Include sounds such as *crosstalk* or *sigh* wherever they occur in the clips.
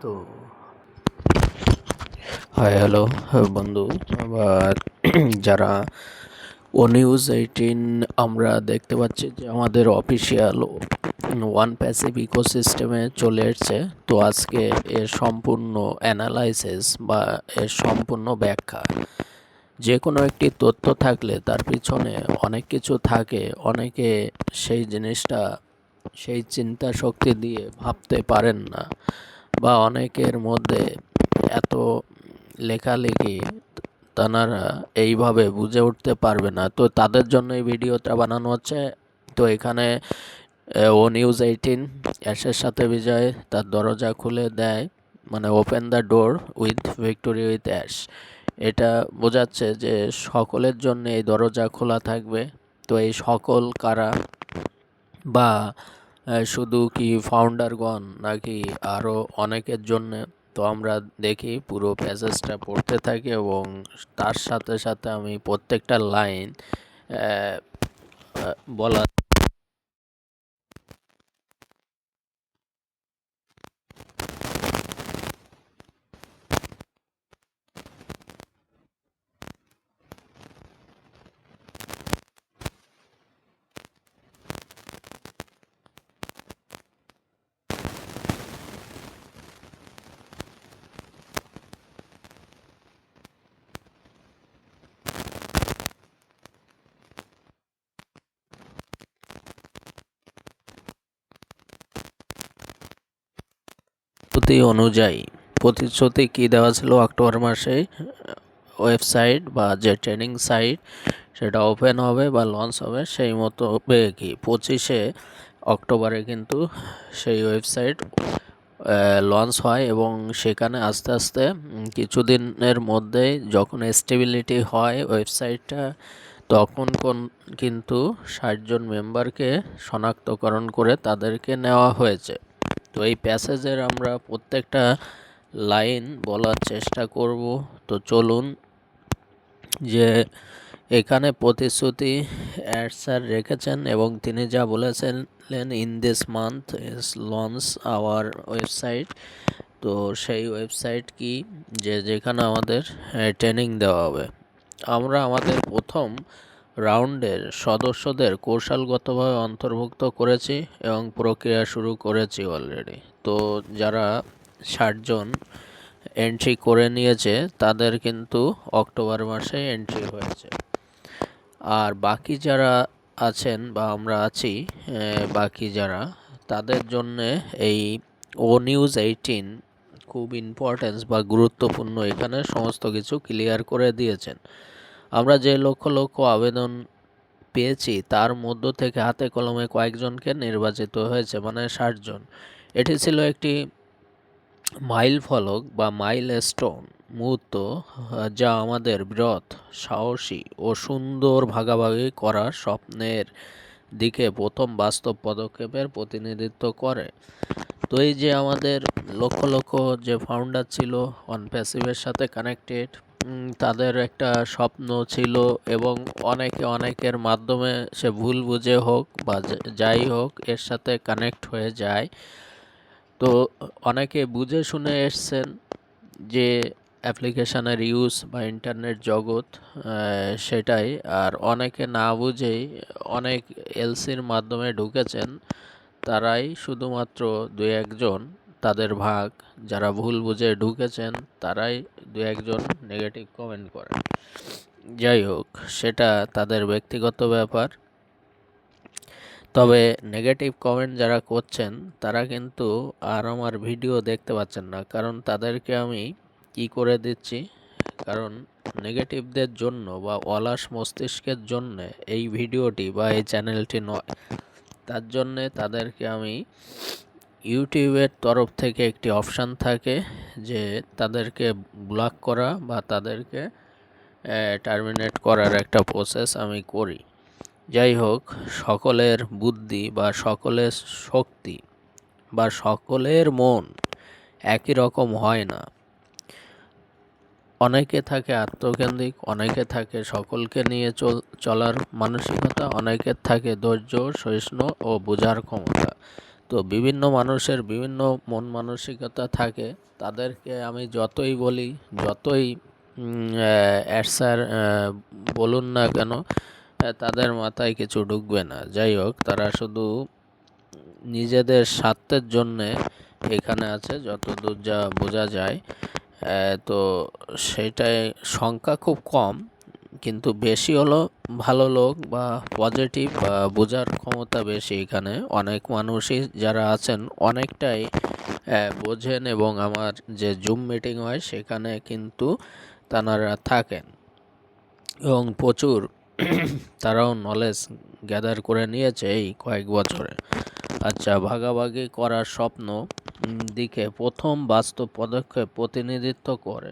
তো। Hi hello বন্ধু। আবার *clears throat* যারা ও নিউজ এইটিন আমরা দেখতে পাচ্ছি যে আমাদের অফিসিয়াল ওয়ান প্যাসিভ ইকোসিস্টেমে চলে এসছে। তো আজকে এর সম্পূর্ণ অ্যানালাইসিস বা এর সম্পূর্ণ ব্যাখ্যা। যে কোনো একটি তথ্য থাকলে তার পিছনে অনেক কিছু থাকে। অনেকে সেই জিনিসটা, সেই চিন্তা শক্তি দিয়ে ভাবতে পারেন না। বা অনেকের মধ্যে এত লেখালেখি তারা এইভাবে বুঝে উঠতে পারবে না। তো তাদের জন্য এই ভিডিওটা বানানো হচ্ছে। তো এখানে ও নিউজ এইটিন, অ্যাশের সাথে বিজয় তার দরজা খুলে দেয় মানে open the door with victory with ash. এটা বোঝাচ্ছে যে সকলের জন্য এই দরজা খোলা থাকবে। তো এই সকল কারা বা শুধু কি ফাউন্ডারগণ নাকি আরও অনেকের জন্য? তো আমরা দেখি পুরো প্যাসেজটা পড়তে থাকি এবং তার সাথে সাথে আমি প্রত্যেকটা লাইন বলা প্রতিশ্রুতি অনুযায়ী প্রতিশ্রুতি কী দেওয়া ছিল অক্টোবর মাসে? ওয়েবসাইট বা যে ট্রেনিং সাইট সেটা ওপেন হবে বা লঞ্চ হবে সেই মতো কি? পঁচিশে অক্টোবরে কিন্তু সেই ওয়েবসাইট লঞ্চ হয় এবং সেখানে আস্তে আস্তে কিছুদিনের মধ্যেই যখন স্টেবিলিটি হয় ওয়েবসাইটটা, তখন কোন কিন্তু ষাটজন মেম্বারকে শনাক্তকরণ করে তাদেরকে নেওয়া হয়েছে। তো এই প্যাসেজের আমরা প্রত্যেকটা লাইন বলার চেষ্টা করব। তো চলুন যে এখানে প্রতিশ্রুতি অ্যাড স্যার রেখেছেন এবং তিনি যা বলেছেন in this month is launch our website তো সেই ওয়েবসাইট কি? যে যেখানে আমাদের ট্রেনিং দেওয়া হবে। আমরা আমাদের প্রথম রাউন্ডের সদস্যদের কৌশলগতভাবে অন্তর্ভুক্ত করেছি এবং প্রক্রিয়া শুরু করেছি অলরেডি তো যারা ষাটজন এন্ট্রি করে নিয়েছে, তাদের কিন্তু অক্টোবর মাসে এন্ট্রি হয়েছে। আর বাকি যারা আছেন বা আমরা আছি বাকি যারা, তাদের জন্যে এই ও নিউজ এইটিন খুব ইম্পর্টেন্স বা গুরুত্বপূর্ণ। এখানে সমস্ত কিছু ক্লিয়ার করে দিয়েছেন। আমরা যে লক্ষ লক্ষ আবেদন পেয়েছি, তার মধ্য থেকে হাতে কলমে কয়েকজনকে নির্বাচিত হয়েছে মানে ষাটজন এটি ছিল একটি মাইল ফলক বা মাইল স্টোন মুহূর্ত, যা আমাদের বৃহৎ, সাহসী ও সুন্দর ভাগাভাগি করার স্বপ্নের দিকে প্রথম বাস্তব পদক্ষেপের প্রতিনিধিত্ব করে। তো এই যে আমাদের লক্ষ লক্ষ যে ফাউন্ডার ছিল অন প্যাসিভের সাথে কানেক্টেড তাদের একটা স্বপ্ন ছিল এবং অনেকে অনেকের মাধ্যমে সে ভুল বুঝে হোক বা যাই হোক, এর সাথে কানেক্ট হয়ে যায়। তো অনেকে বুঝে শুনে এসছেন যে অ্যাপ্লিকেশানের ইউজ বা ইন্টারনেট জগৎ সেটাই। আর অনেকে না বুঝেই অনেক এলসির মাধ্যমে ঢুকেছেন। তারাই শুধুমাত্র দু একজন। তাদের ভাগ, যারা ভুল বুঝে ঢুকেছেন, তারাই দু একজন নেগেটিভ কমেন্ট করে যাই হোক, সেটা তাদের ব্যক্তিগত ব্যাপার। তবে নেগেটিভ কমেন্ট যারা করছেন, তারা কিন্তু আর আমার ভিডিও দেখতে পাচ্ছেন না। কারণ তাদেরকে আমি কি করে দিচ্ছি? কারণ নেগেটিভদের জন্য বা অলাস মস্তিষ্কের জন্য এই ভিডিওটি বা এই চ্যানেলটি নয়। তার জন্যে তাদেরকে আমি ইউটিউবের তরফ থেকে একটি অপশান থাকে যে তাদেরকে ব্লক করা বা তাদেরকে টার্মিনেট করার একটা প্রসেস আমি করি। যাই হোক, সকলের বুদ্ধি বা সকলের শক্তি বা সকলের মন একই রকম হয় না। অনেকে থাকে আত্মকেন্দ্রিক, অনেকে থাকে সকলকে নিয়ে চল, চলার মানসিকতা অনেকের থাকে ধৈর্য, সহিষ্ণু ও বোঝার ক্ষমতা। তো বিভিন্ন মানুষের বিভিন্ন মন মানসিকতা থাকে। তাদেরকে আমি যতই বলি, যতই স্যার বলুন না কেন তাদের মাথায় কিছু ঢুকবে না। যাই হোক, তারা শুধু নিজেদের স্বার্থের জন্যে এখানে আছে, যতদূর যা বোঝা যায়। তো সেটাই, সংখ্যা খুব কম। কিন্তু বেশি হলো ভালো লোক বা পজিটিভ বা বোঝার ক্ষমতা বেশি এখানে। অনেক মানুষই যারা আছেন অনেকটাই বোঝেন এবং আমার যে জুম মিটিং হয় সেখানে কিন্তু তারা থাকেন। এবং প্রচুর *coughs* তারাও নলেজ গ্যাদার করে নিয়েছে এই কয়েক বছরে। আচ্ছা ভাগাভাগি করার স্বপ্ন দিকে প্রথম বাস্তব পদক্ষেপ প্রতিনিধিত্ব করে।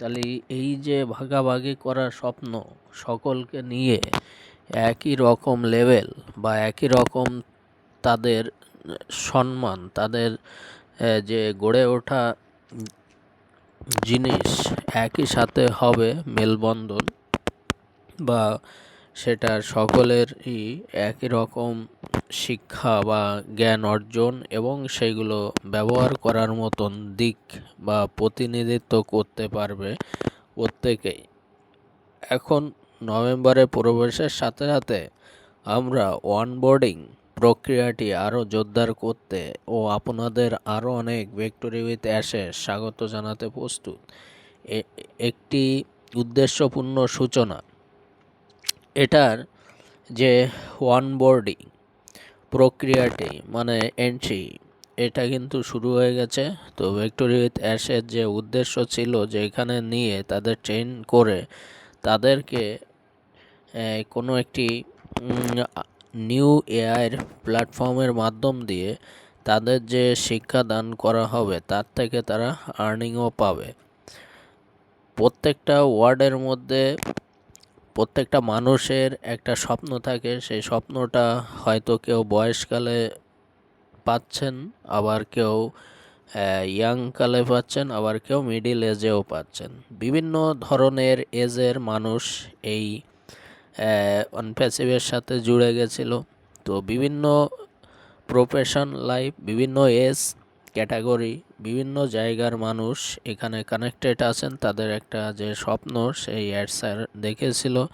তাহলে এই যে ভাগাভাগি করার স্বপ্ন সকলকে নিয়ে একই রকম লেভেল বা একই রকম তাদের সম্মান, তাদের যে গড়ে ওঠা জিনিস একই সাথে হবে মেলবন্ধন বা সেটা সকলেরই একই রকম শিক্ষা বা জ্ঞান অর্জন এবং সেগুলো ব্যবহার করার মতন দিক বা প্রতিনিধিত্ব করতে পারবে প্রত্যেকেই। এখন নভেম্বরে প্রবেশের সাথে সাথে আমরা অনবোর্ডিং প্রক্রিয়াটি আরও জোরদার করতে ও আপনাদের আরও অনেক ভিক্টোরি উইথ অ্যাশে স্বাগত জানাতে প্রস্তুত। একটি উদ্দেশ্যপূর্ণ সূচনা এটার যে ওয়ান অনবোর্ডিং প্রক্রিয়াটি মানে এন্ট্রি এটা কিন্তু শুরু হয়ে গেছে। তো ভিক্টোরি উইথ অ্যাশের যে উদ্দেশ্য ছিল যে এখানে নিয়ে তাদের ট্রেন করে তাদেরকে কোনো একটি নিউ এআইয়ের প্ল্যাটফর্মের মাধ্যম দিয়ে তাদের যে শিক্ষাদান করা হবে, তার থেকে তারা আর্নিংও পাবে। প্রত্যেকটা ওয়ার্ডের মধ্যে প্রত্যেকটা মানুষের একটা স্বপ্ন থাকে, সেই স্বপ্নটা হয়তো কেউ বয়সকালে পাচ্ছেন, আবার কেউ ইয়াংকালে পাচ্ছেন, আবার কেউ মিডিল এজেও পাচ্ছেন। বিভিন্ন ধরনের এজের মানুষ এই অনপ্যাসিভের সাথে জুড়ে গেছিল। তো বিভিন্ন প্রফেশন লাইফ বিভিন্ন এজ ক্যাটাগরি বিভিন্ন জায়গার মানুষ এখানে কানেক্টেড আছেন। তাদের একটা যে স্বপ্ন, সেই অ্যাডসার দেখেছিল।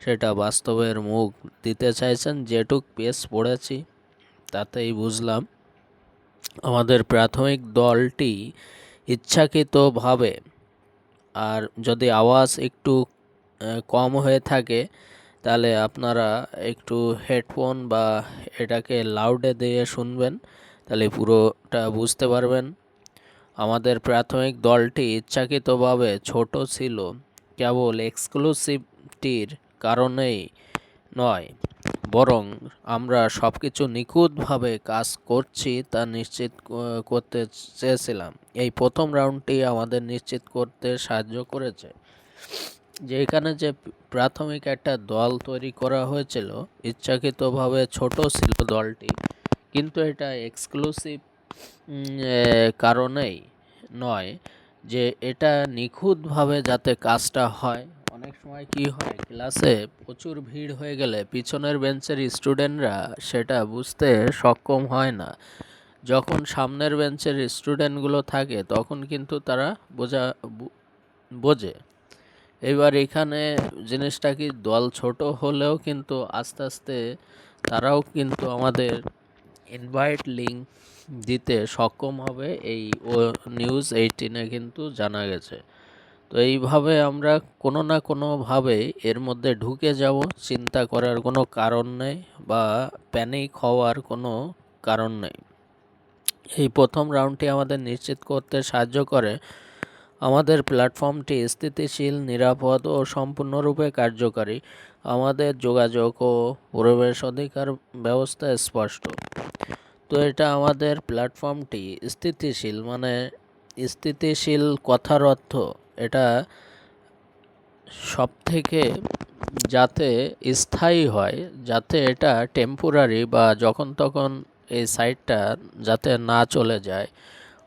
সেটা বাস্তবের মুখ দিতে চাইছেন। যেটুক পেস পড়েছি, তাতেই বুঝলাম। আমাদের প্রাথমিক দলটি ইচ্ছাকৃতভাবে, আর যদি আওয়াজ একটু কম হয়ে থাকে, তাহলে আপনারা একটু হেডফোন বা এটাকে লাউডে দিয়ে শুনবেন। তাহলে পুরোটা বুঝতে পারবেন। আমাদের প্রাথমিক দলটি ইচ্ছাকৃতভাবে ছোট ছিল, কেবল এক্সক্লুসিভটির কারণেই নয়, বরং আমরা সব কিছু নিখুঁতভাবে কাজ করছি তা নিশ্চিত করতে চেয়েছিলাম। এই প্রথম রাউন্ডটি আমাদের নিশ্চিত করতে সাহায্য করেছে। যে এখানে যে প্রাথমিক একটা দল তৈরি করা হয়েছিল, ইচ্ছাকৃতভাবে ছোট ছিল দলটি, কিন্তু এটা এক্সক্লুসিভ কারণেই নয় যে এটা নিখুঁতভাবে যাতে কাজটা হয়। অনেক সময় কি হয়, ক্লাসে প্রচুর ভিড় হয়ে গেলে পিছনের বেঞ্চের স্টুডেন্টরা সেটা বুঝতে সক্ষম হয় না। যখন সামনের বেঞ্চের স্টুডেন্টগুলো থাকে, তখন কিন্তু তারা বোঝা বোঝে। এবার এখানে জিনিসটা কি দল ছোট হলেও কিন্তু আস্তে আস্তে তারাও কিন্তু আমাদের ইনভাইট লিঙ্ক দিতে সক্ষম হবে এই নিউজ এইটিনে কিন্তু জানা গেছে। তো এইভাবে আমরা কোনো না কোনোভাবে এর মধ্যে ঢুকে যাব, চিন্তা করার কোনো কারণ নেই বা প্যানিক হওয়ার কোনো কারণ নেই। এই প্রথম রাউন্ডটি আমাদের নিশ্চিত করতে সাহায্য করে আমাদের প্ল্যাটফর্মটি স্থিতিশীল, নিরাপদ ও সম্পূর্ণরূপে কার্যকারী। আমাদের যোগাযোগ ও প্রবেশ অধিকার ব্যবস্থা স্পষ্ট। তো এটা আমাদের প্ল্যাটফর্মটি স্থিতিশীল মানে স্থিতিশীল কথার অর্থ এটা সব থেকে যাতে স্থায়ী হয়, যাতে এটা টেম্পোরারি বা যখন তখন এই সাইটটা যাতে না চলে যায়।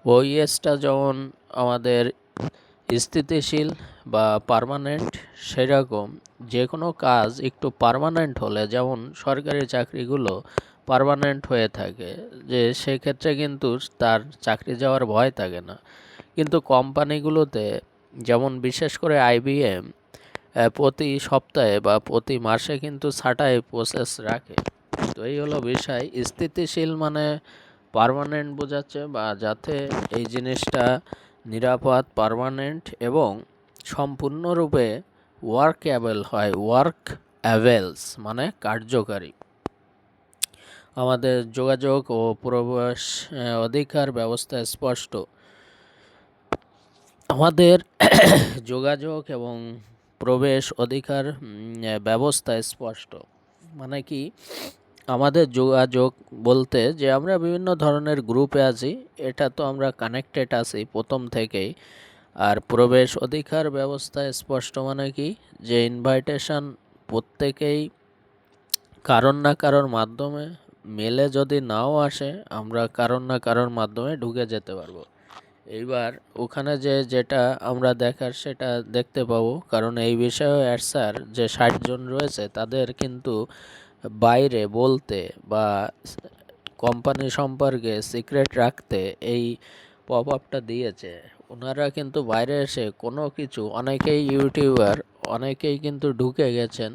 ওইএসটা যেমন আমাদের স্থিতিশীল বা পারমানেন্ট সেরকম যে কোনো কাজ একটু পারমানেন্ট হলে, যেমন সরকারি চাকরিগুলো পার্মানেন্ট হয়ে থাকে, যে সেক্ষেত্রে কিন্তু তার চাকরি যাওয়ার ভয় থাকে না। কিন্তু কোম্পানিগুলোতে যেমন বিশেষ করে আইবিএম প্রতি সপ্তাহে বা প্রতি মাসে কিন্তু ছাটাই প্রসেস রাখে। তো এই হলো বিষয়। স্থিতিশীল মানে পার্মানেন্ট বোঝাচ্ছে বা যাতে এই জিনিসটা নিরাপদ পার্মানেন্ট এবং সম্পূর্ণরূপে ওয়ার্ক অ্যাবেল হয়। ওয়ার্ক অ্যাভেলস মানে কার্যকারী। আমাদের যোগাযোগ ও প্রবেশ অধিকার ব্যবস্থা স্পষ্ট। আমাদের *clears throat* যোগাযোগ এবং প্রবেশ অধিকার ব্যবস্থা স্পষ্ট। মানে কি, আমাদের যোগাযোগ বলতে যে আমরা বিভিন্ন ধরনের গ্রুপে আছি, এটা তো আমরা কানেক্টেড আছি প্রথম থেকেই। আর প্রবেশ অধিকার ব্যবস্থা স্পষ্ট মানে কি, যে ইনভাইটেশন প্রত্যেকেই কারণ না কারোর মাধ্যমে মেলে যদি নাও আসে, আমরা কারণ না কারোর মাধ্যমে ঢুকে যেতে পারব। এইবার ওখানে যে যেটা আমরা দেখার সেটা দেখতে পাবো, কারণ এই বিষয়ে অ্যাডসার যে ষাটজন রয়েছে, তাদের কিন্তু বাইরে বলতে বা কোম্পানি সম্পর্কে সিক্রেট রাখতে এই পপ আপটা দিয়েছে। ওনারা কিন্তু বাইরে এসে কোনো কিছু, অনেকেই ইউটিউবার, অনেকেই কিন্তু ঢুকে গেছেন।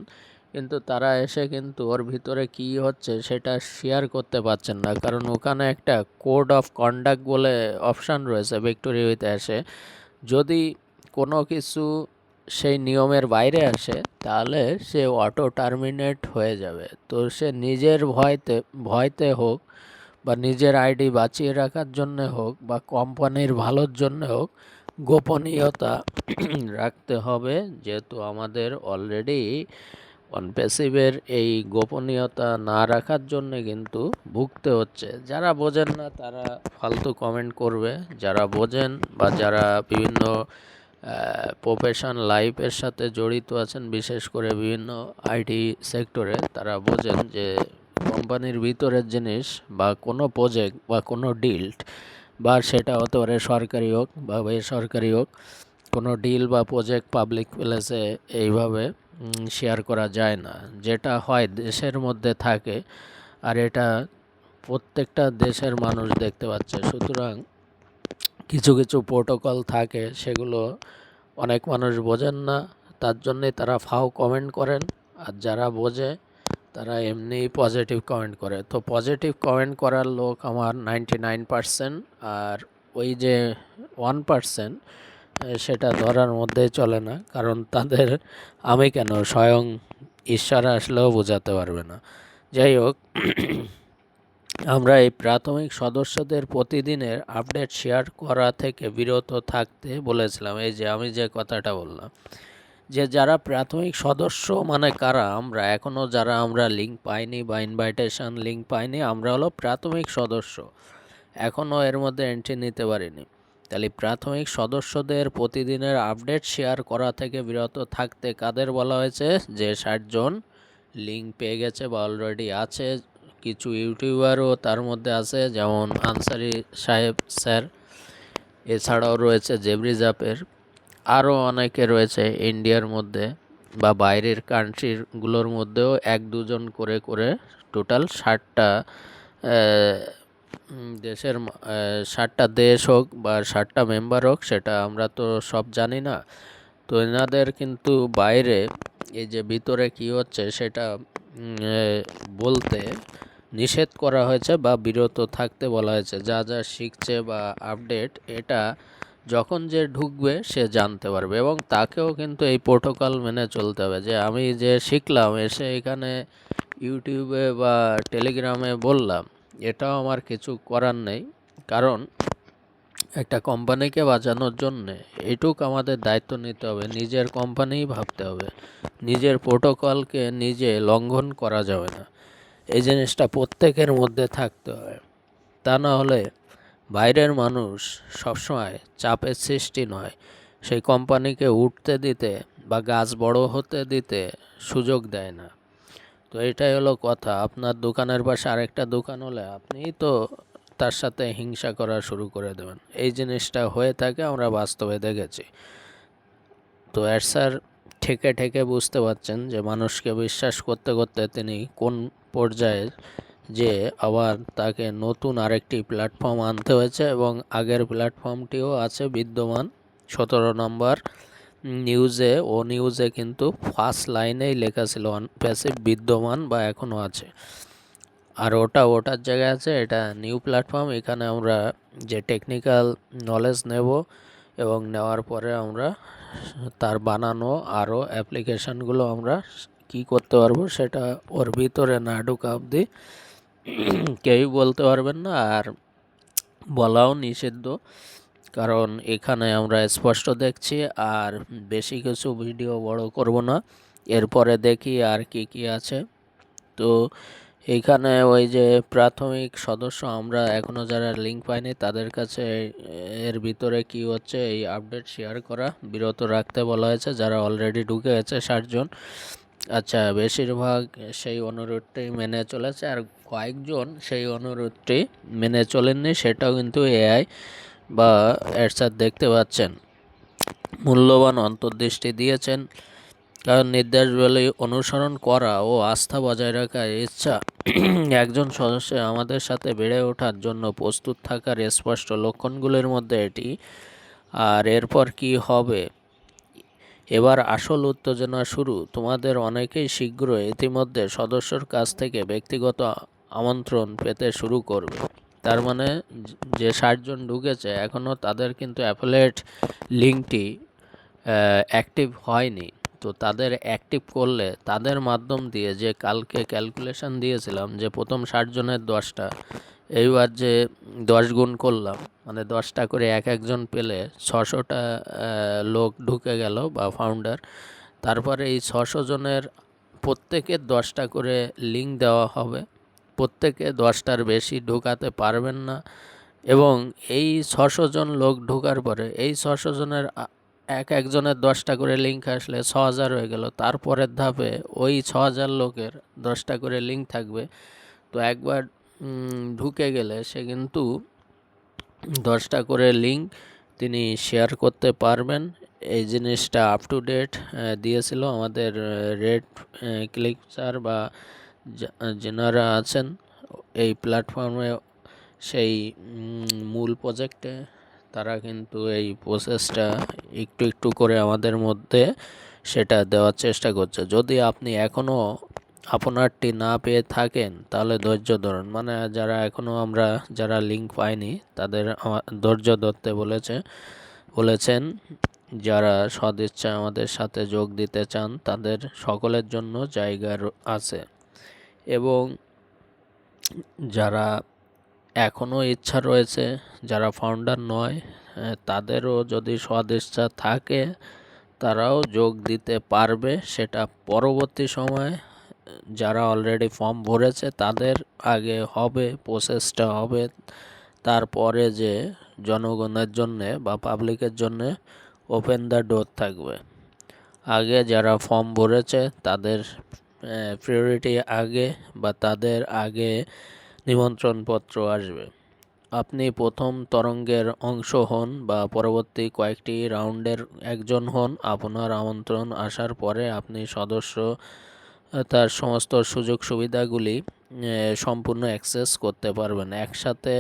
কিন্তু তারা এসে কিন্তু ওর ভিতরে কি হচ্ছে সেটা শেয়ার করতে পারছেন না। কারণ ওখানে একটা কোড অফ কন্ডাক্ট বলে অপশান রয়েছে ভিক্টোরিয়াতে এসে। যদি কোনো কিছু সেই নিয়মের বাইরে আসে, তাহলে সে অটো টার্মিনেট হয়ে যাবে। তো সে নিজের ভয়তে ভয়তে হোক বা নিজের আইডি বাঁচিয়ে রাখার জন্যে হোক বা কোম্পানির ভালোর জন্য হোক, গোপনীয়তা *clears throat* রাখতে হবে। যেহেতু আমাদের অলরেডি অনপ্যাসিভের এই গোপনীয়তা না রাখার জন্যে কিন্তু ভুগতে হচ্ছে। যারা বোঝেন না তারা ফালতু কমেন্ট করবে। যারা বোঝেন বা যারা বিভিন্ন প্রফেশন লাইফের সাথে জড়িত আছেন, বিশেষ করে বিভিন্ন আইটি সেক্টরে তারা বোঝেন যে কোম্পানির ভিতরের জিনিস বা কোনো প্রজেক্ট বা কোনো ডিল্ট বা সেটা হতে পারে সরকারি হোক বা বেসরকারি হোক, কোনো ডিল বা প্রজেক্ট পাবলিক প্লেসে এইভাবে শেয়ার করা যায় না। যেটা হয় দেশের মধ্যে থাকে, আর এটা প্রত্যেকটা দেশের মানুষ দেখতে পাচ্ছে। সুতরাং কিছু কিছু প্রোটোকল থাকে, সেগুলো অনেক মানুষ বোঝেন না। তার জন্যে তারা ফাও কমেন্ট করেন, আর যারা বোঝে, তারা এমনি পজিটিভ কমেন্ট করে। তো পজিটিভ কমেন্ট করার লোক আমার নাইনটি নাইন পারসেন্ট আর ওই যে ওয়ান পারসেন্ট সেটা ধরার মধ্যেই চলে না। কারণ তাদের, আমি কেন? স্বয়ং ঈশ্বর আসলেও বোঝাতে পারবে না। যাই হোক, আমরা এই প্রাথমিক সদস্যদের প্রতিদিনের আপডেট শেয়ার করা থেকে বিরত থাকতে বলেছিলাম। এই যে আমি যে কথাটা বললাম, যে যারা প্রাথমিক সদস্য মানে কারা? আমরা এখনও যারা আমরা লিঙ্ক পাইনি বা ইনভাইটেশন লিঙ্ক পাইনি, আমরা হলো প্রাথমিক সদস্য। এখনও এর মধ্যে এন্ট্রি নিতে পারিনি। তাহলে প্রাথমিক সদস্যদের প্রতিদিনের আপডেট শেয়ার করা থেকে বিরত থাকতে কাদের বলা হয়েছে? যে ষাটজন লিঙ্ক পেয়ে গেছে বা অলরেডি আছে, কিছু ইউটিউবারও তার মধ্যে আছে, যেমন আনসারি সাহেব স্যার, এছাড়াও রয়েছে জেবরিজ অ্যাপের আরও অনেকে রয়েছে ইন্ডিয়ার মধ্যে বা বাইরের কান্ট্রিগুলোর মধ্যেও এক দুজন করে করে টোটাল ষাটটা দেশের ষাটটা দেশ হোক বা ষাটটা মেম্বার হোক, সেটা আমরা তো সব জানি না। তো এনাদের কিন্তু বাইরে এই যে ভিতরে কি হচ্ছে সেটা বলতে নিষেধ করা হয়েছে বা বিরত থাকতে বলা হয়েছে। যা যা শিখছে বা আপডেট এটা যখন যে ঢুকবে সে জানতে পারবে এবং তাকেও কিন্তু এই প্রোটোকল মেনে চলতে হবে যে আমি যে শিখলাম, এসে এখানে ইউটিউবে বা টেলিগ্রামে বললাম এটাও আমার কিছু করার নেই। কারণ একটা কোম্পানিকে বাঁচানোর জন্যে এটুক আমাদের দায়িত্ব নিতে হবে, নিজের কোম্পানিই ভাবতে হবে। নিজের প্রোটোকলকে নিজে লঙ্ঘন করা যাবে না। এই জিনিসটা প্রত্যেকের মধ্যে থাকতে হয়। তা না হলে বাইরের মানুষ সবসময় চাপের সৃষ্টি নয়। সেই কোম্পানিকে উঠতে দিতে বা গাছ বড় হতে দিতে সুযোগ দেয় না। তো এটাই হলো কথা। আপনার দোকানের পাশে আরেকটা দোকান হলে আপনিই তো তার সাথে হিংসা করা শুরু করে দেবেন। এই জিনিসটা হয়ে থাকে, আমরা বাস্তবে দেখেছি। তো স্যার ঠেকে ঠেকে বুঝতে পারছেন যে মানুষকে বিশ্বাস করতে করতে তিনি কোন পর্যায়ে যে আবার তাকে নতুন আরেকটি প্ল্যাটফর্ম আনতে হয়েছে এবং আগের প্ল্যাটফর্মটিও আছে বিদ্যমান সতেরো নম্বর নিউজে ও নিউজে কিন্তু ফার্স্ট লাইনেই লেখা ছিল প্যাসিভ বিদ্যমান বা এখনও আছে। আর ওটা ওটার জায়গায় আছে, এটা নিউ প্ল্যাটফর্ম, এখানে আমরা যে টেকনিক্যাল নলেজ নেব এবং নেওয়ার পরে আমরা তার বানানো আরও অ্যাপ্লিকেশানগুলো আমরা কি করতে পারব সেটা ওর ভিতরে না ঢুকা অবধি কেউই বলতে পারবেন না আর বলাও নিষিদ্ধ। কারণ এখানে আমরা স্পষ্ট দেখছি আর বেশি কিছু ভিডিও বড় করব না। এরপরে দেখি আর কি কি আছে। তো এইখানে ওই যে প্রাথমিক সদস্য আমরা এখনও যারা লিঙ্ক পাইনি তাদের কাছে এর ভিতরে কি হচ্ছে এই আপডেট শেয়ার করা বিরত রাখতে বলা হয়েছে। যারা অলরেডি ঢুকে গেছে ষাটজন আচ্ছা বেশিরভাগ সেই অনুরোধটি মেনে চলেছে আর কয়েকজন সেই অনুরোধটি মেনে চলেননি, সেটাও কিন্তু এআই বা এরশাদ দেখতে পাচ্ছেন। মূল্যবান অন্তর্দৃষ্টি দিয়েছেন, কারণ নির্দেশাবলী অনুসরণ করা ও আস্থা বজায় রাখার ইচ্ছা। একজন সদস্য আমাদের সাথে বেড়ে ওঠার জন্য প্রস্তুত থাকার স্পষ্ট লক্ষণগুলির মধ্যে এটি। আর এরপর কি হবে? এবার আসল উত্তেজনা শুরু। তোমাদের অনেকেই শীঘ্র ইতিমধ্যে সদস্যর কাছ থেকে ব্যক্তিগত আমন্ত্রণ পেতে শুরু করবে। তার মানে যে ষাটজন ঢুকেছে এখনও তাদের কিন্তু অ্যাফলেট লিঙ্কটি অ্যাক্টিভ হয়নি। তো তাদের অ্যাক্টিভ করলে তাদের মাধ্যম দিয়ে যে কালকে ক্যালকুলেশন দিয়েছিলাম যে প্রথম ষাট জনের দশটা, এইবার যে দশ গুণ করলাম মানে দশটা করে এক একজন পেলে ছশোটা লোক ঢুকে গেল বা ফাউন্ডার তারপরে এই ছশো জনের প্রত্যেকের দশটা করে লিঙ্ক দেওয়া হবে। প্রত্যেকে দশটার বেশি ঢোকাতে পারবেন না এবং এই ছশো জন লোক ঢোকার পরে, এই ছশো জনের এক একজনের দশটা করে লিঙ্ক আসলে ছ হাজার হয়ে গেল। তারপরের ধাপে ওই ছ হাজার লোকের দশটা করে লিঙ্ক থাকবে। তো একবার ঢুকে গেলে সে কিন্তু দশটা করে লিঙ্ক তিনি শেয়ার করতে পারবেন। এই জিনিসটা আপ টু ডেট দিয়েছিল আমাদের রেড ক্লিকচার বা যেনারা আছেন, এই প্ল্যাটফর্মে সেই মূল প্রজেক্টে তারা কিন্তু এই প্রসেসটা একটু একটু করে আমাদের মধ্যে সেটা দেওয়ার চেষ্টা করছে। যদি আপনি এখনও আপনারটি না পেয়ে থাকেন, তাহলে ধৈর্য ধরুন। মানে যারা এখনও আমরা, যারা লিঙ্ক পাইনি, তাদের ধৈর্য ধরতে বলেছে, বলেছেন, যারা সদিচ্ছা আমাদের সাথে যোগ দিতে চান, তাদের সকলের জন্য জায়গা আছে। এবং যারা এখনও ইচ্ছা রয়েছে, যারা ফাউন্ডার নয় তাদেরও যদি সদিচ্ছা থাকে, তারাও যোগ দিতে পারবে। সেটা পরবর্তী সময়ে, যারা অলরেডি ফর্ম ভরেছে, তাদের আগে হবে প্রসেসটা হবে। তারপরে যে জনগণের জন্যে বা পাবলিকের জন্যে ওপেন দ্য ডোর থাকবে। আগে যারা ফর্ম ভরেছে, তাদের প্রিয়রিটি আগে বা তাদের আগে নিমন্ত্রণপত্র আসবে। আপনি প্রথম তরঙ্গের অংশ হন বা পরবর্তী কয়েকটি রাউন্ডের একজন হন। আপনার আমন্ত্রণ আসার পরে আপনি সদস্য তার সমস্ত সুযোগ সুবিধাগুলি সম্পূর্ণ অ্যাক্সেস করতে পারবেন। একসাথে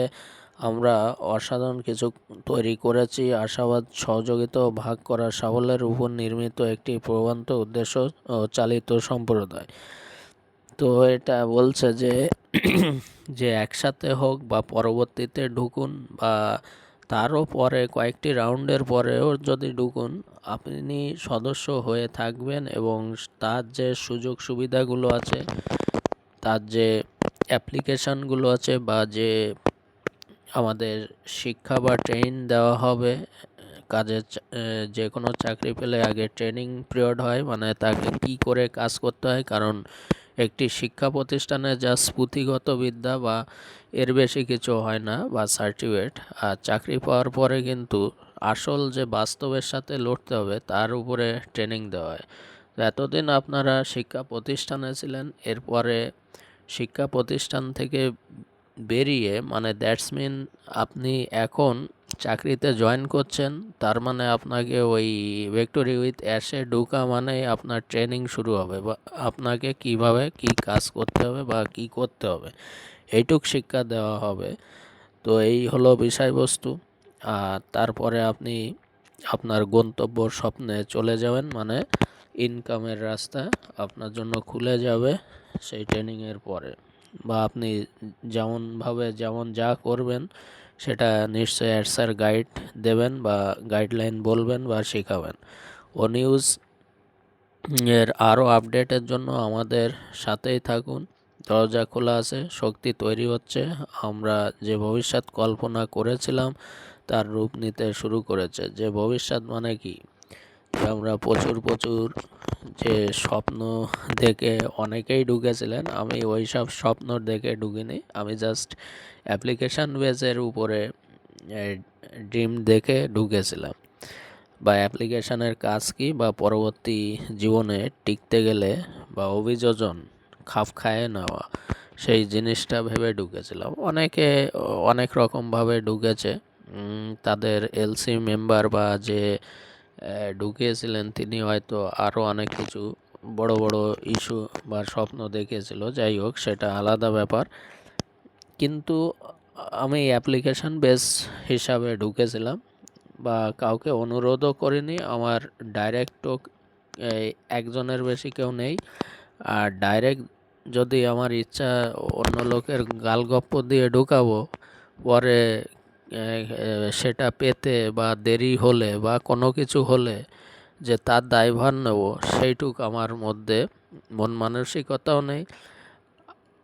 আমরা অসাধারণ কিছু তৈরি করেছি। আশাবাদ, সহযোগিতা ও ভাগ করা সাফল্যের উপর নির্মিত একটি প্রবন্ত উদ্দেশ্য চালিত সম্প্রদায়। তো এটা বলছে যে যে একসাথে হোক বা পরবর্তীতে ঢুকুন বা তারও পরে কয়েকটি রাউন্ডের পরেও যদি ঢুকুন, আপনি সদস্য হয়ে থাকবেন এবং তার যে সুযোগ সুবিধাগুলো আছে, তার যে অ্যাপ্লিকেশানগুলো আছে বা যে আমাদের শিক্ষা বা ট্রেন দেওয়া হবে। কাজের যে কোনো চাকরি পেলে আগে ট্রেনিং পিরিয়ড হয় মানে তাকে কি করে কাজ করতে হয়। কারণ একটি শিক্ষা প্রতিষ্ঠানে যা স্ফূতিগত বিদ্যা বা এর বেশি কিছু হয় না বা সার্টিফিকেট আর চাকরি পাওয়ার পরে কিন্তু আসল যে বাস্তবের সাথে লড়তে হবে, তার উপরে ট্রেনিং দেওয়া হয়। এতদিন আপনারা শিক্ষা প্রতিষ্ঠানে ছিলেন, এরপরে শিক্ষা প্রতিষ্ঠান থেকে বেরিয়ে মানে দ্যাটস মিন আপনি এখন চাকরিতে জয়েন করছেন, তার মানে আপনাকে ওই ভেক্টরি উইথ অ্যাশে ঢুকা মানে আপনার ট্রেনিং শুরু হবে বা আপনাকে কীভাবে কি কাজ করতে হবে বা কি করতে হবে। এইটুক শিক্ষা দেওয়া হবে। তো এই হলো বিষয়বস্তু। আর তারপরে আপনি আপনার গন্তব্য স্বপ্নে চলে যাবেন মানে ইনকামের রাস্তা আপনার জন্য খুলে যাবে সেই ট্রেনিংয়ের পরে। বা আপনি যেমনভাবে যেমন যা করবেন, সেটা নিশ্চয়ই অ্যাডসার গাইড দেবেন বা গাইডলাইন বলবেন বা শেখাবেন। ও নিউজ এর আরও আপডেটের জন্য আমাদের সাথেই থাকুন। দরজা খোলা আছে, শক্তি তৈরি হচ্ছে। আমরা যে ভবিষ্যৎ কল্পনা করেছিলাম, তার রূপ নিতে শুরু করেছে। যে ভবিষ্যৎ মানে কি? আমরা প্রচুর প্রচুর যে স্বপ্ন দেখে অনেকেই ঢুকেছিলেন। আমি ওই সব স্বপ্ন দেখে ঢুকিনি। আমি জাস্ট অ্যাপ্লিকেশান বেসের উপরে ড্রিম দেখে ঢুকেছিলাম। বা অ্যাপ্লিকেশানের কাজ কি? বা পরবর্তী জীবনে টিকতে গেলে বা অভিযোজন খাপ খায়ে নেওয়া, সেই জিনিসটা ভেবে ঢুকেছিলাম। অনেকে, অনেক রকমভাবে ঢুকেছে। তাদের এলসি মেম্বার বা যে ঢুকিয়েছিলেন, তিনি হয়তো আরও অনেক কিছু বড় বড় ইস্যু বা স্বপ্ন দেখেছিল যাই হোক, সেটা আলাদা ব্যাপার। কিন্তু আমি অ্যাপ্লিকেশান বেস হিসাবে ঢুকেছিলাম বা কাউকে অনুরোধও করিনি। আমার ডাইরেক্টও একজনের বেশি কেউ নেই। আর ডাইরেক্ট যদি আমার ইচ্ছা অন্য লোকের গালগপ্প দিয়ে ঢুকাবো, পরে সেটা পেতে বা দেরি হলে বা কোনো কিছু হলে যে তার দায়ভার নেব, সেইটুক আমার মধ্যে মন মানসিকতাও নেই।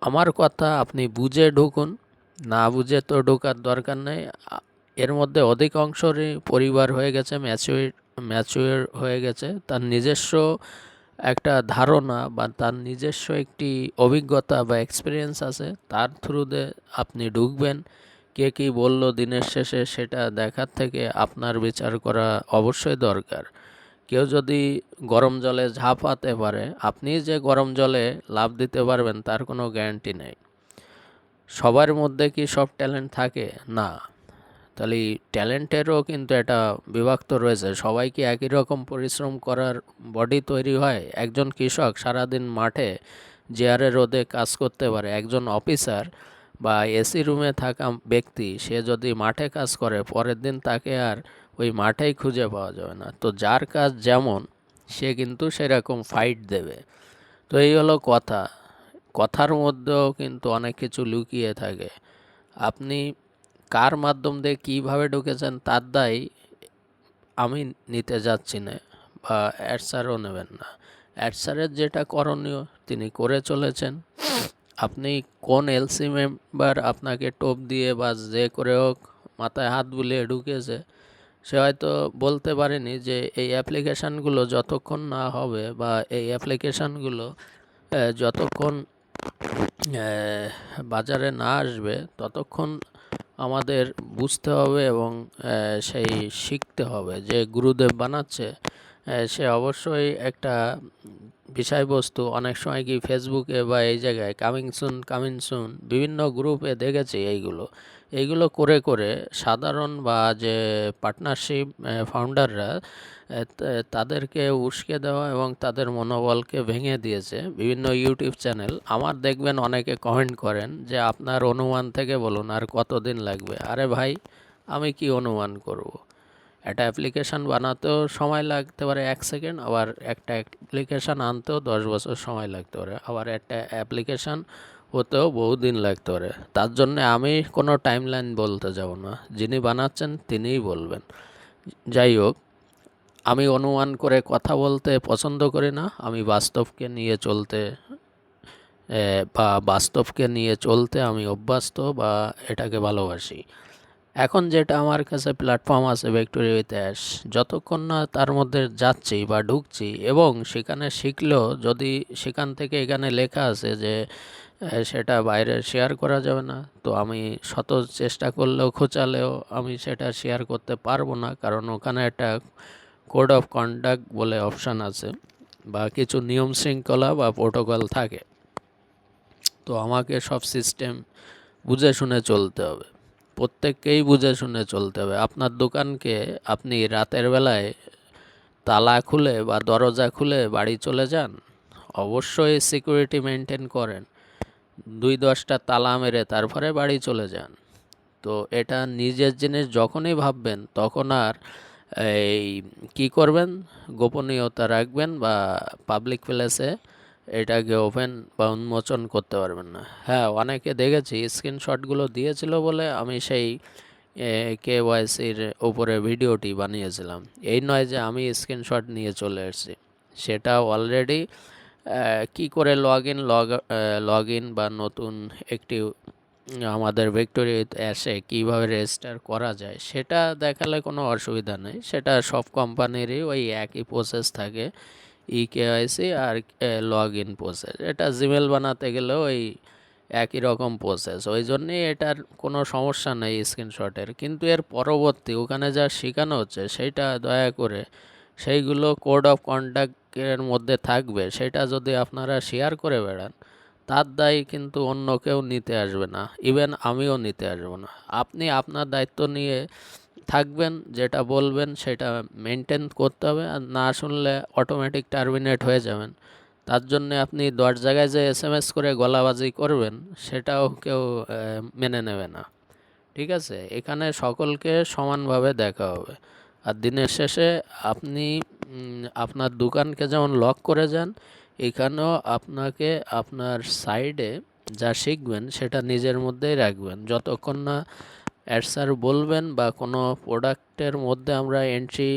আমার কথা আপনি বুঝে ঢুকুন, না বুঝে তো ঢোকার দরকার নেই। এর মধ্যে অধিকাংশরই পরিবার হয়ে গেছে ম্যাচুর ম্যাচুয়ার হয়ে গেছে। তার নিজস্ব একটা ধারণা বা তার নিজস্ব একটি অভিজ্ঞতা বা এক্সপিরিয়েন্স আছে, তার থ্রুতে আপনি ঢুকবেন। কে কী বলল দিনের শেষে সেটা দেখার থেকে আপনার বিচার করা অবশ্যই দরকার। কেউ যদি গরম জলে ঝাঁপাতে পারে, আপনি যে গরম জলে লাভ দিতে পারবেন তার কোনো গ্যারান্টি নেই। সবার মধ্যে কি সব ট্যালেন্ট থাকে? না। তাহলে ট্যালেন্টেরও কিন্তু এটা বিভক্ত রয়েছে। সবাই কি একই রকম পরিশ্রম করার বডি তৈরি হয়? একজন কৃষক সারাদিন মাঠে জেয়ারে রোদে কাজ করতে পারে, একজন অফিসার বা এসি রুমে থাকা ব্যক্তি, সে যদি মাঠে কাজ করে, পরের দিন তাকে আর ওই মাঠেই খুঁজে পাওয়া যাবে না। তো যার কাজ যেমন, সে কিন্তু সেরকম ফাইট দেবে। তো এই হলো কথা। কথার মধ্যেও কিন্তু অনেক কিছু লুকিয়ে থাকে। আপনি কার মাধ্যম দিয়ে কীভাবে ঢুকেছেন, তার দায় আমি নিতে যাচ্ছি না বা অ্যাডসারও নেবেন না। অ্যাডসারের যেটা করণীয়, তিনি করে চলেছেন। আপনি কোন এলসি মেম্বার আপনাকে টোপ দিয়ে বা যে করে হোক মাথায় হাত বুলিয়ে ঢুকেছে সে হয়তো বলতে পারেনি যে এই অ্যাপ্লিকেশানগুলো যতক্ষণ না হবে বা এই অ্যাপ্লিকেশানগুলো যতক্ষণ বাজারে না আসবে, ততক্ষণ আমাদের বুঝতে হবে এবং সেই শিখতে হবে যে গুরুদেব বানাচ্ছে সে অবশ্যই একটা বিষয়বস্তু অনেক সময় কি ফেসবুকে বা এই জায়গায় কামিং সুন কামিং সুন বিভিন্ন গ্রুপে দেখেছি এইগুলো। এইগুলো করে করে সাধারণ বা যে পার্টনারশিপ ফাউন্ডাররা তাদেরকে উস্কে দেওয়া এবং তাদের মনোবলকে ভেঙে দিয়েছে বিভিন্ন ইউটিউব চ্যানেল আমার দেখবেন অনেকে কমেন্ট করেন যে, আপনার অনুমান থেকে বলুন আর কতদিন লাগবে? আরে ভাই, আমি কি অনুমান করব। একটা অ্যাপ্লিকেশান বানাতেও সময় লাগতে পারে এক সেকেন্ড আবার একটা অ্যাপ্লিকেশান আনতেও দশ বছর সময় লাগতে পারে। আবার একটা অ্যাপ্লিকেশান হতেও বহুদিন লাগতে পারে। তার জন্য আমি কোনো টাইম লাইন বলতে যাব না। যিনি বানাচ্ছেন তিনিই বলবেন। যাই হোক, আমি অনুমান করে কথা বলতে পছন্দ করি না। আমি বাস্তবকে নিয়ে চলতে বা বাস্তবকে নিয়ে চলতে আমি অভ্যস্ত বা এটাকে ভালোবাসি। এখন যেটা আমার কাছে প্ল্যাটফর্ম আছে ভিক্টোরিয়া ইতিহাস যতক্ষণ না তার মধ্যে যাচ্ছি বা ঢুকছি এবং সেখানে শিখলেও যদি সেখান থেকে এখানে লেখা আছে যে সেটা বাইরে শেয়ার করা যাবে না, তো আমি শত চেষ্টা করলেও খোঁচালেও আমি সেটা শেয়ার করতে পারব না, কারণ ওখানে একটা কোড অফ কন্ডাক্ট বলে অপশান আছে বা কিছু নিয়ম শৃঙ্খলা বা প্রোটোকল থাকে। তো আমাকে সব সিস্টেম বুঝে শুনে চলতে হবে। প্রত্যেককেই বুঝে শুনে চলতে হবে। আপনার দোকানকে আপনি রাতের বেলায় তালা খুলে বা দরজা খুলে বাড়ি চলে যান, অবশ্যই সিকিউরিটি মেনটেন করেন। দুই দশটা তালা মেরে তারপরে বাড়ি চলে যান। তো এটা নিজের জিনিস যখনই ভাববেন, তখন আর এই কি করবেন? গোপনীয়তা রাখবেন বা পাবলিক প্লেসে এটাকে ওপেন বা উন্মোচন করতে পারবেন না। হ্যাঁ অনেকে দেখেছি স্ক্রিনশটগুলো দিয়েছিল বলে আমি সেই কে ওয়াইসির উপরে ভিডিওটি বানিয়েছিলাম। এই নয় যে আমি স্ক্রিনশট নিয়ে চলে এসেছি। সেটা অলরেডি কি করে log in log log in বা নতুন একটি, আমাদের ভিক্টোরি এসে কীভাবে রেজিস্টার করা যায়, সেটা দেখালে কোনো অসুবিধা নেই। সেটা সব কোম্পানিরই ওই একই প্রসেস থাকে। ই কেওয়াইসি আর লগ ইন প্রসেস এটা জিমেল বানাতে গেলেও ওই একই রকম প্রসেস ওই জন্যেই এটার কোনো সমস্যা নেই স্ক্রিনশটের কিন্তু এর পরবর্তী ওখানে যা শেখানো হচ্ছে, সেইটা দয়া করে সেইগুলো কোড অফ কন্ডাক্টের মধ্যে থাকবে। সেটা যদি আপনারা শেয়ার করে বেড়ান, তার দায় কিন্তু অন্য কেউ নিতে আসবে না। ইভেন আমিও নিতে আসব না। আপনি আপনার দায়িত্ব নিয়ে থাকবেন, যেটা বলবেন সেটা মেনটেন করতে হবে আর না শুনলে অটোমেটিক টার্মিনেট হয়ে যাবেন। তার জন্যে আপনি দশ জায়গায় যে এস এম এস করে গলাবাজি করবেন, সেটাও কেউ মেনে নেবে না। ঠিক আছে? এখানে সকলকে সমানভাবে দেখা হবে। আর দিনের শেষে আপনি আপনার দোকানকে যেমন লক করে যান, এখানেও আপনাকে আপনার সাইডে যা শিখবেন সেটা নিজের মধ্যেই রাখবেন। যতক্ষণ না অ্যাডসার বলবেন বা কোনো প্রোডাক্টের মধ্যে আমরা এন্ট্রি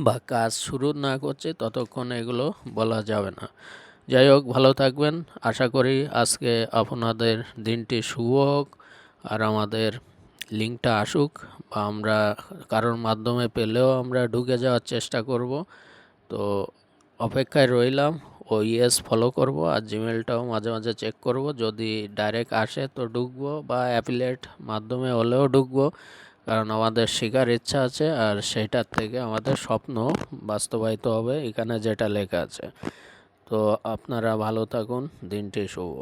বা কাজ শুরু না করছি, ততক্ষণ এগুলো বলা যাবে না। যাই হোক, ভালো থাকবেন। আশা করি আজকে আপনাদের দিনটি শুভ হোক, আর আমাদের লিঙ্কটা আসুক বা আমরা কারোর মাধ্যমে পেলেও আমরা ঢুকে যাওয়ার চেষ্টা করব। তো অপেক্ষায় রইলাম। ও ইয়েস ফলো করব আর জিমেলটাও মাঝে মাঝে চেক করব। যদি ডাইরেক্ট আসে তো ঢুকবো বা অ্যাপিলেট মাধ্যমে হলেও ঢুকবো। কারণ আমাদের শেখার ইচ্ছা আছে আর সেইটার থেকে আমাদের স্বপ্ন বাস্তবায়িত হবে। এখানে যেটা লেখা আছে। তো আপনারা ভালো থাকুন। দিনটি শুভ